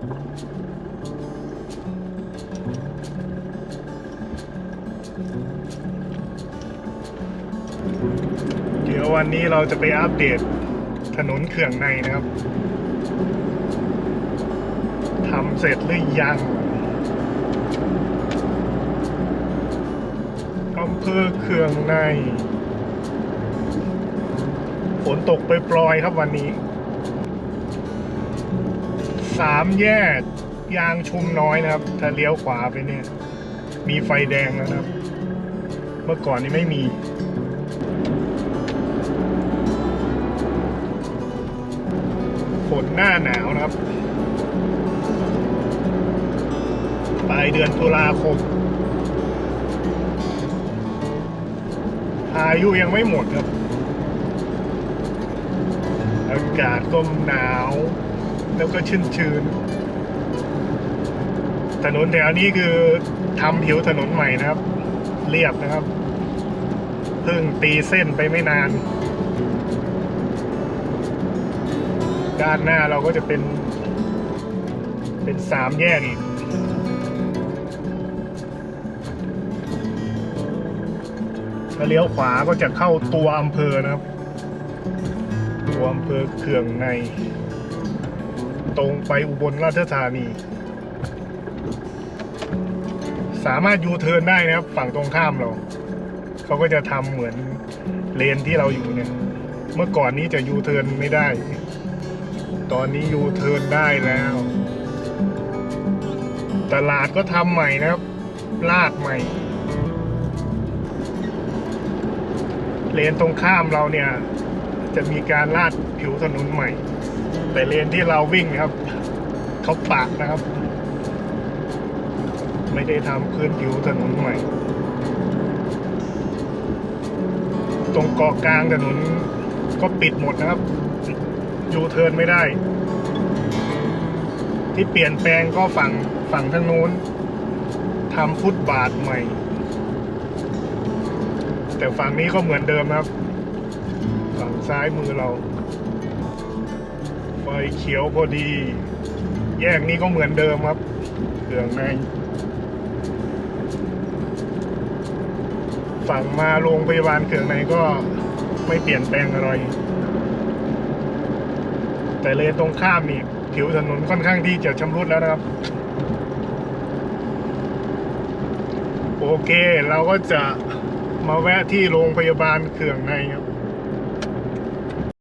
เดี๋ยววันนี้เราจะไปอัปเดตถนนเขื่องในนะครับทำเสร็จหรือยังอำเภอเขื่องใน ฝนตกไปปลอยครับวันนี้ สามแยกยางชุมน้อยนะครับ ถ้าเลี้ยวขวาไปเนี่ย มีไฟแดงแล้วนะครับ เมื่อก่อนนี้ไม่มี ฝนหน้าหนาวนะครับ ปลายเดือนตุลาคมพายุยังไม่หมดครับ อากาศก็หนาว แล้วก็ชื้นชื้นถนนแถวนี้คือทำผิวถนนใหม่นะครับ เรียบนะครับ เพิ่งตีเส้นไปไม่นาน ด้านหน้าเราก็จะเป็น เป็นสามแยกอีกถ้าเลี้ยวขวาก็จะเข้าตัวอำเภอนะครับ ตัวอำเภอเขื่องใน ตรงไปอุบลราชธานี สามารถยูเทิร์นได้นะครับ ฝั่งตรงข้ามเรา เขาก็จะทำเหมือนเลนที่เราอยู่เนี่ย เมื่อก่อนนี้จะยูเทิร์นไม่ได้ ตอนนี้ยูเทิร์นได้แล้ว ตลาดก็ทำใหม่นะครับลาดใหม่ เลนตรงข้ามเราเนี่ย จะมีการลาดผิวถนนใหม่ แต่เลนที่เราวิ่งนะครับเขาปากนะครับ ไม่ได้ทำพื้นผิวถนนใหม่ ตรงเกาะกลางถนนก็ปิดหมดนะครับ ยูเทิร์นไม่ได้ ที่เปลี่ยนแปลงก็ฝั่งฝั่งทางนู้นทำฟุตบาทใหม่ แต่ฝั่งนี้ก็เหมือนเดิมครับ ฝั่งซ้ายมือเรา ฟเขียวพอดี แยกนี้ก็เหมือนเดิมครับเขื่องในฝั่งมาโรงพยาบาลเขื่องในก็ไม่เปลี่ยนแปลงอะไร แต่เลนตรงข้ามนี่ผิวถนนค่อนข้างที่จะชำรุดแล้วนะครับ โอเค เราก็จะมาแวะที่โรงพยาบาลเขื่องในครับ